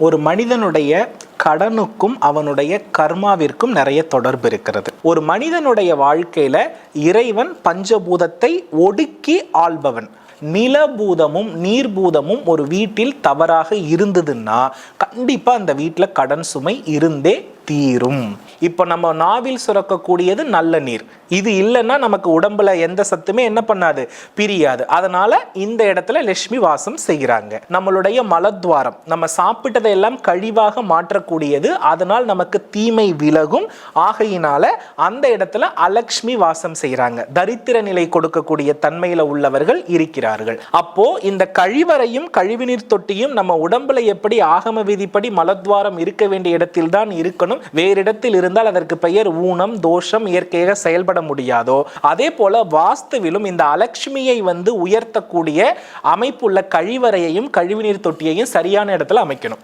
ஒரு மனிதனுடைய கடனுக்கும் அவனுடைய கர்மாவிற்கும் நிறைய தொடர்பு இருக்கிறது. ஒரு மனிதனுடைய வாழ்க்கையில இறைவன் பஞ்சபூதத்தை ஒடுக்கி ஆள்பவன். நிலபூதமும் நீர்பூதமும் ஒரு வீட்டில் தவறாக இருந்ததுன்னா கண்டிப்பா அந்த வீட்டில் கடன் சுமை இருந்தே தீரும். இப்போ நம்ம நாவில் சுரக்கக்கூடியது நல்ல நீர். இது இல்லைன்னா நமக்கு உடம்புல எந்த சத்துமே என்ன பண்ணாது? பிரியாது. அதனால இந்த இடத்துல லட்சுமி வாசம் செய்கிறாங்க. நம்மளுடைய மலத்வாரம் நம்ம சாப்பிட்டதை எல்லாம் கழிவாக மாற்றக்கூடியது. அதனால் நமக்கு தீமை விலகும். ஆகையினால அந்த இடத்துல அலக்ஷ்மி வாசம் செய்கிறாங்க. தரித்திர நிலை கொடுக்கக்கூடிய தன்மையில உள்ளவர்கள் இருக்கிறார்கள். அப்போ இந்த கழிவறையும் கழிவுநீர் தொட்டியும் நம்ம உடம்புல எப்படி ஆகம விதிப்படி மலத்வாரம் இருக்க வேண்டிய இடத்தில் தான் இருக்கணும். வேறு இடத்தில் இருந்தால் அதற்கு பெயர் ஊனம் தோஷம் இயற்கையாக செயல்பட முடியாதோ. அதே போல வாஸ்துவிலும் இந்த அலட்சுமியை வந்து உயர்த்தக்கூடிய அமைப்புள்ள கழிவறையையும் கழிவுநீர் தொட்டியையும் சரியான இடத்துல அமைக்கணும்.